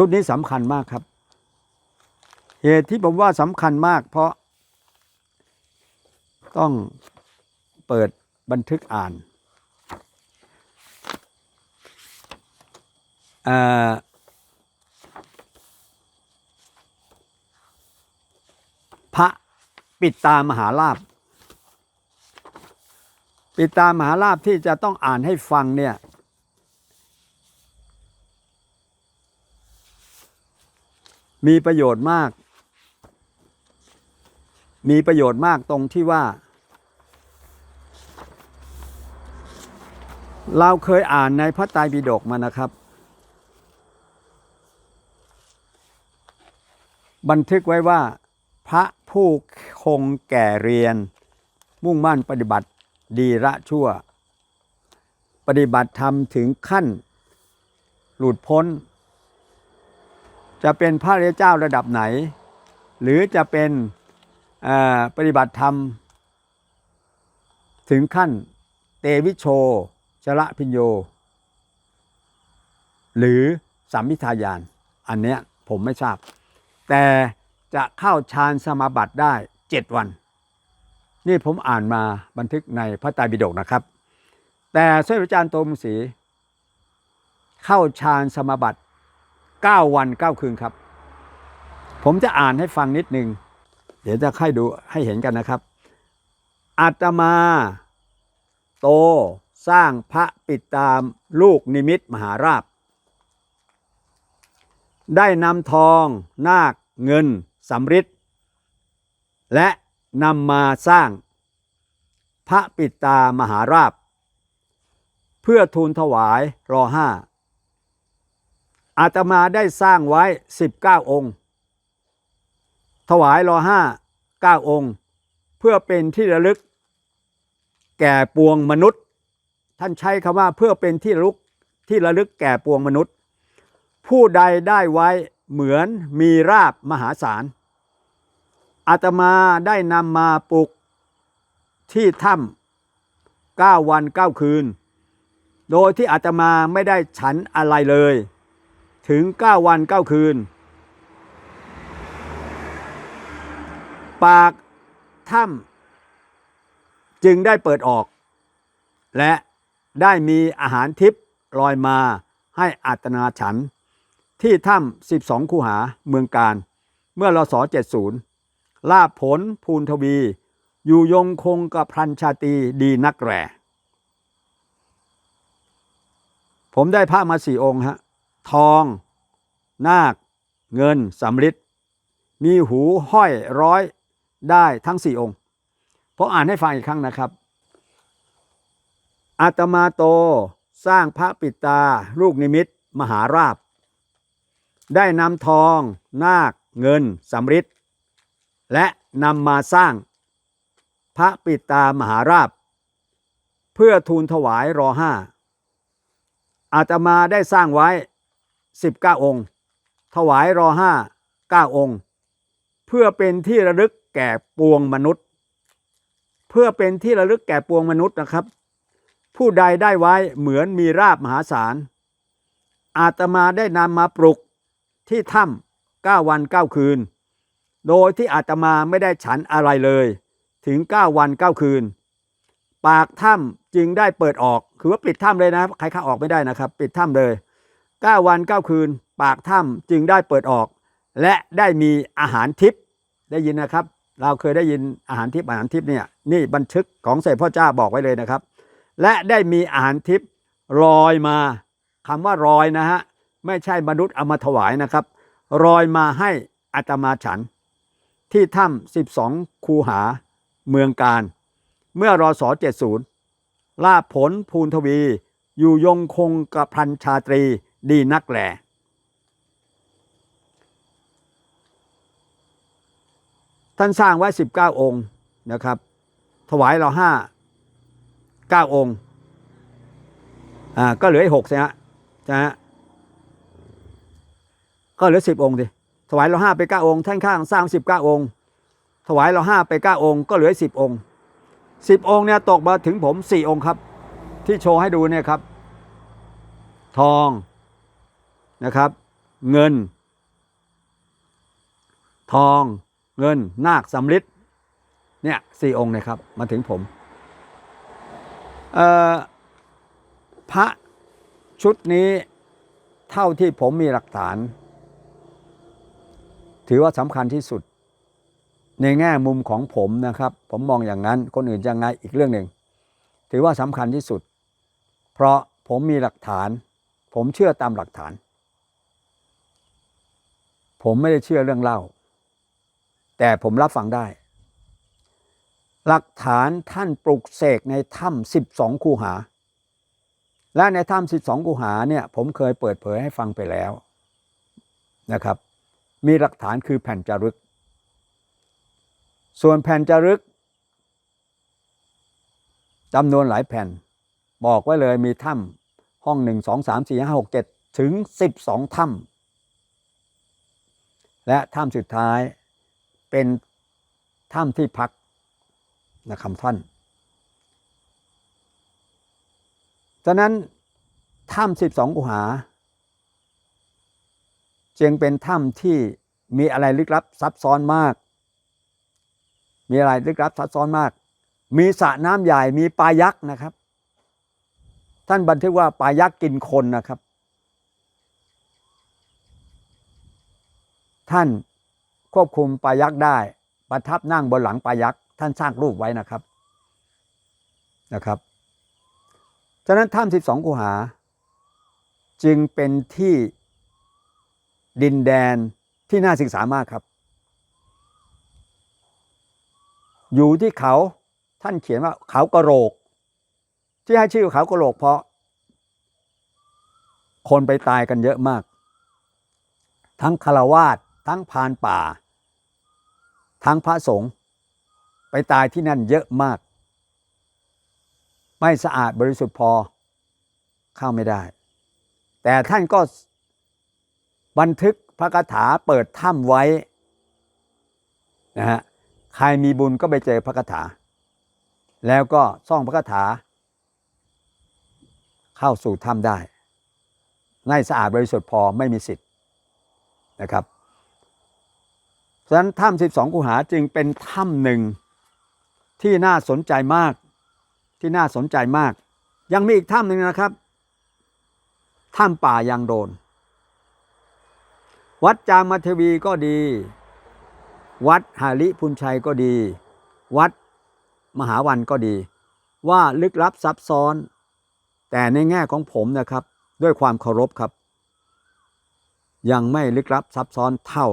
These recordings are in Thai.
ชุดนี้สำคัญมากครับ เหตุที่ผมว่าสำคัญมากเพราะ ต้องเปิดบันทึกอ่านพระปิดตามหาลาภปิดตามหาลาภที่จะต้องอ่านให้ฟังเนี่ย มีประโยชน์มาก มีประโยชน์มากตรงที่ว่า เราเคยอ่านในพระไตรปิฎกมานะครับ บันทึกไว้ว่า พระผู้คงแก่เรียน มุ่งมั่นปฏิบัติดีละชั่ว ปฏิบัติธรรมถึงขั้น หลุดพ้น จะเป็นพระริยเจ้าระดับไหน หรือจะเป็นปฏิบัติธรรม ถึงขั้นเตวิโชชละพิญโย หรือสัมมิทายาน อันเนี้ยผมไม่ทราบ แต่จะเข้าฌานสมาบัติได้เจ็ดวัน นี่ผมอ่านมาบันทึกในพระไตรปิฎกนะครับ แต่สมเด็จพระอาจารย์โตมศรีเข้าฌานสมาบัติ 9 วัน 9 คืนครับ ผมจะอ่านให้ฟังนิดนึง เดี๋ยวจะให้ดูให้เห็นกันนะครับ อาตมา โตสร้างพระปิดตามลูกนิมิตมหาราชได้นำทองนาคเงินสำริดและนำมาสร้าง พระปิดตามหาราชเพื่อทูลถวายรอห้า อาตมาได้สร้างไว้ 19 องค์ ถวายรอห้าเก้าองค์ เพื่อเป็นที่ระลึก แก่ปวงมนุษย์ ท่านใช้คำว่าเพื่อเป็นที่ระลึกที่ระลึกแก่ปวงมนุษย์ ผู้ใดได้ไว้เหมือนมีราบมหาศาลอาตมาได้นำมาปลุกที่ถ้ำเก้าวันเก้าคืน โดยที่อาตมาไม่ได้ฉันอะไรเลย ถึง 9 วัน 9 คืน ปากถ้ำจึงได้เปิดออก และได้มีอาหารทิพย์ลอยมาให้อาตนาฉัน ที่ถ้ำ12 คูหาเมืองการ เมื่อรศ70 ลาบผลภูนทวี อยู่ยงคงกับพรันชาตีดีนักแร่ผมได้พระมาสี่องค์ฮะ ทอง นาค เงินสำริดมีหูห้อยร้อยได้ทั้งสี่องค์ผมอ่านให้ฟังอีกครั้งนะครับ อาตมาโตสร้างพระปิตาลูกนิมิตมหาราบ ได้นำทอง นาค เงินสำริดและนำมาสร้างพระปิตามหาราบ เพื่อทูลถวายรอห้าอาตมาได้สร้างไว้ 19 องค์ ถวายรอห้า9องค์ เพื่อเป็นที่ระลึกแก่ปวงมนุษย์ เพื่อเป็นที่ระลึกแก่ปวงมนุษย์นะครับ ผู้ใดได้ไว้เหมือนมีราบมหาศาล อาตมาได้นำมาปลุกที่ถ้ำ9วัน9คืน โดยที่อาตมาไม่ได้ฉันอะไรเลยถึง 9 วัน9คืน ปากถ้ำจึงได้เปิดออก คือว่าปิดถ้ำเลยนะครับใครเข้าออกไม่ได้นะครับ ปิดถ้ำเลย 9 วัน 9 คืน ปากถ้ำจึงได้เปิดออก และได้มีอาหารทิพย์ได้ยินนะครับ เราเคยได้ยินอาหารทิพย์อาหารทิพย์เนี่ยนี่บันทึกของเสด็จพ่อเจ้าบอกไว้เลยนะครับ และได้มีอาหารทิพย์ลอยมาคำว่าลอยนะฮะไม่ใช่มนุษย์เอามาถวายนะครับลอยมาให้อาตมาฉัน ที่ถ้ำ12 คูหาเมืองการ เมื่อรอสอ70ลาผลภูนทวี อยู่ยงคงกับพันชาตรี ดีนักแหล่ท่านสร้างไว้ 19 องค์นะครับ ถวายเราห้าเก้าองค์อ่าก็เหลืออีกหกใช่ฮะใช่ฮะก็เหลือสิบองค์ดิถวายเราห้าไปเก้าองค์ท่านข้างสร้างสิบเก้าองค์ ถวายเราห้าไปเก้าองค์ ก็เหลือสิบองค์สิบองค์เนี่ยตกมาถึงผมสี่องค์ครับ ที่โชว์ให้ดูเนี่ยครับ ทอง นะครับ เงิน ทอง เงิน นาคสำริดเนี่ยสี่องค์นะครับ มาถึงผมพระชุดนี้เท่าที่ผมมีหลักฐาน ถือว่าสำคัญที่สุด ในแง่มุมของผมนะครับ ผมมองอย่างนั้นคนอื่นจะไงอีกเรื่องหนึ่ง ถือว่าสำคัญที่สุด เพราะผมมีหลักฐาน ผมเชื่อตามหลักฐาน ผมไม่ได้เชื่อเรื่องเล่า แต่ผมรับฟังได้ หลักฐานท่านปลุกเสกในถ้ำสิบสองคูหา และในถ้ำสิบสองคูหาเนี่ยผมเคยเปิดเผยให้ฟังไปแล้วนะครับ มีหลักฐานคือแผ่นจารึก ส่วนแผ่นจารึกจำนวนหลายแผ่น บอกไว้เลยมีถ้ำห้องหนึ่งสองสามสี่ห้าหกเจ็ดถึงสิบสองถ้ำ และถ้ำสุดท้ายเป็นถ้ำที่พักนะคำท่านฉะนั้นถ้ำสิบสองกุหา จึงเป็นถ้ำที่มีอะไรลึกลับซับซ้อนมาก มีอะไรลึกลับซับซ้อนมาก มีสระน้ำใหญ่มีปลายักษ์นะครับ ท่านบันทึกว่าปลายักษ์กินคนนะครับ ท่านควบคุมปลายักษ์ได้ ประทับนั่งบนหลังปลายักษ์ท่านสร้างรูปไว้นะครับนะครับฉะนั้นถ้ำสิบสองกุหา จึงเป็นที่ดินแดนที่น่าศึกษามากครับ อยู่ที่เขาท่านเขียนว่าเขากระโหลก ที่ให้ชื่อเขากระโหลกเพราะ คนไปตายกันเยอะมาก ทั้งคารวาส ทั้งพานป่า ทั้งพระสงฆ์ไปตายที่นั่นเยอะมาก ไม่สะอาดบริสุทธิ์พอเข้าไม่ได้ แต่ท่านก็บันทึกพระคาถาเปิดถ้ำไว้นะฮะใครมีบุญก็ไปเจอพระคาถา แล้วก็ซ่องพระคาถา เข้าสู่ถ้ำได้ไม่สะอาดบริสุทธิ์พอไม่มีสิทธิ์นะครับ ฉะนั้นถ้ำสิบสองกุหาจึงเป็นถ้ำหนึ่งที่น่าสนใจมาก ที่น่าสนใจมาก ยังมีอีกถ้ำหนึ่งนะครับถ้ำป่ายางโดน วัดจามเทวีก็ดี วัดหาริพุนชัยก็ดี วัดมหาวันก็ดี ว่าลึกลับซับซ้อน แต่ในแง่ของผมนะครับ ด้วยความเคารพครับ ยังไม่ลึกลับซับซ้อนเท่า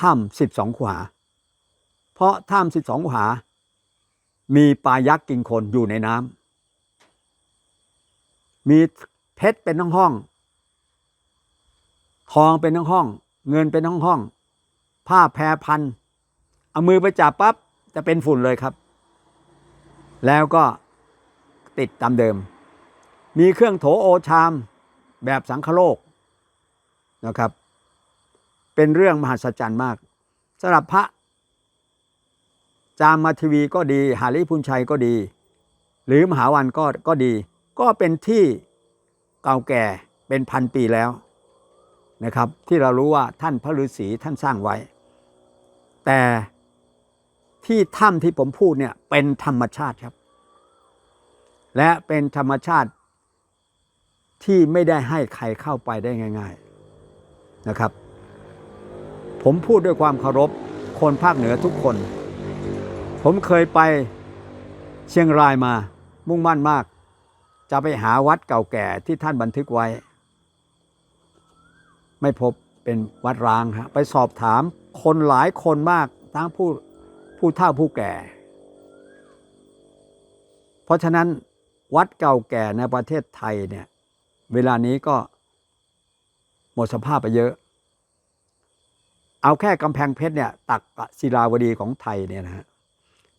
ถ้ำสิบสองขวา เพราะถ้ำสิบสองขวา มีปลายักษ์กินคนอยู่ในน้ำมีเพชรเป็นห้องห้องทองเป็นห้องห้องเงินเป็นห้องห้องผ้าแพรพันเอามือไปจับปั๊บจะเป็นฝุ่นเลยครับ แล้วก็ติดตามเดิม มีเครื่องโถโอชามแบบสังคโลกนะครับ เป็นเรื่องมหัศจรรย์มากสำหรับพระ จามาทีวีก็ดี หาริพุนชัยก็ดี หรือมหาวันก็ก็ดี ก็เป็นที่เก่าแก่เป็นพันปีแล้วนะครับ ที่เรารู้ว่าท่านพระฤาษีท่านสร้างไว้ แต่ที่ถ้ำที่ผมพูดเนี่ยเป็นธรรมชาติครับ และเป็นธรรมชาติที่ไม่ได้ให้ใครเข้าไปได้ง่าย ๆนะครับ ผมพูดด้วยความเคารพคนภาคเหนือทุกคน ผมเคยไปเชียงรายมามุ่งมั่นมาก จะไปหาวัดเก่าแก่ที่ท่านบันทึกไว้ ไม่พบเป็นวัดร้างฮะไปสอบถามคนหลายคนมากทั้งผู้ผู้เฒ่าผู้แก่ เพราะฉะนั้นวัดเก่าแก่ในประเทศไทยเนี่ยเวลานี้ก็หมดสภาพไปเยอะ เอาแค่กำแพงเพชรเนี่ย ตักศิลาวดีของไทยเนี่ยนะฮะ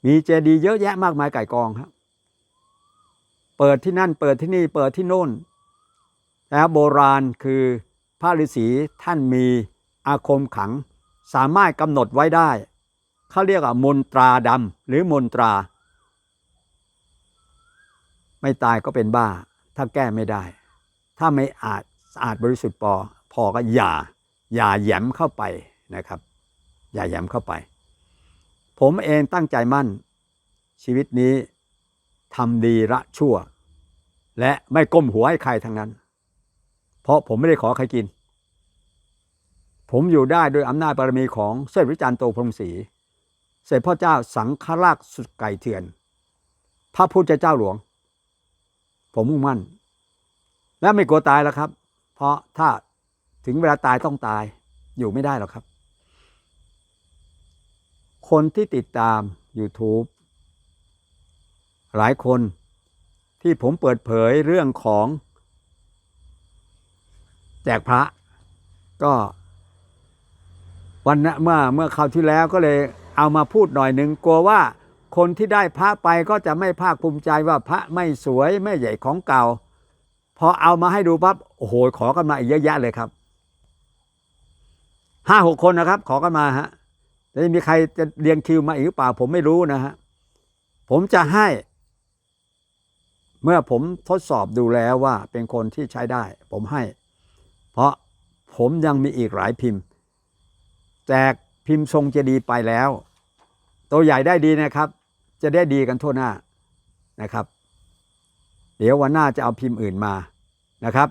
มีเจดีย์เยอะแยะมากมายไก่กองครับ เปิดที่นั่นเปิดที่นี่เปิดที่โน่นแล้วโบราณคือพระฤาษีท่านมีอาคมขัง สามารถกำหนดไว้ได้เขาเรียกว่ามนตราดำหรือมนตรา ไม่ตายก็เป็นบ้า ถ้าแก้ไม่ได้ ถ้าไม่อาจสะอาดบริสุทธิ์พอพอก็อย่า อย่าแยมเข้าไป นะครับ อย่าแยมเข้าไป ผมเองตั้งใจมั่น ชีวิตนี้ทำดีละชั่ว และไม่ก้มหัวให้ใครทั้งนั้น เพราะผมไม่ได้ขอใครกิน ผมอยู่ได้โดยอำนาจบารมีของเสด็จพระจันทร์โตพรมศรีเสด็จพ่อเจ้าสังฆราชสุดไก่เถื่อน พระพุทธเจ้าหลวง ผมมุ่งมั่น และไม่กลัวตายแล้วครับ เพราะถ้าถึงเวลาตายต้องตายอยู่ไม่ได้หรอกครับ คนที่ติดตาม YouTube หลายคนที่ผมเปิดเผยเรื่องของ แจกพระ ก็วันนะเมื่อเมื่อคราวที่แล้วก็เลยเอามาพูดหน่อยหนึ่งกลัวว่าคนที่ได้พระไปก็จะไม่ภาคภูมิใจว่าพระไม่สวยไม่ใหญ่ของเก่า พอเอามาให้ดูปั๊บโอ้โหขอกันมาอีกเยอะแยะเลยครับห้าหกคนนะครับ ขอกันมาฮะ จะมีใครจะเรียงคิวมาอีกหรือเปล่า ผมไม่รู้นะฮะผมจะให้ เมื่อผมทดสอบดูแล้วว่าเป็นคนที่ใช้ได้ ผมให้ เพราะผมยังมีอีกหลายพิมพ์ แจกพิมพ์ทรงเจดีย์ไปแล้ว ตัวใหญ่ได้ดีนะครับ จะได้ดีกันทั่วหน้านะครับ เดี๋ยววันหน้าจะเอาพิมพ์อื่นมานะครับ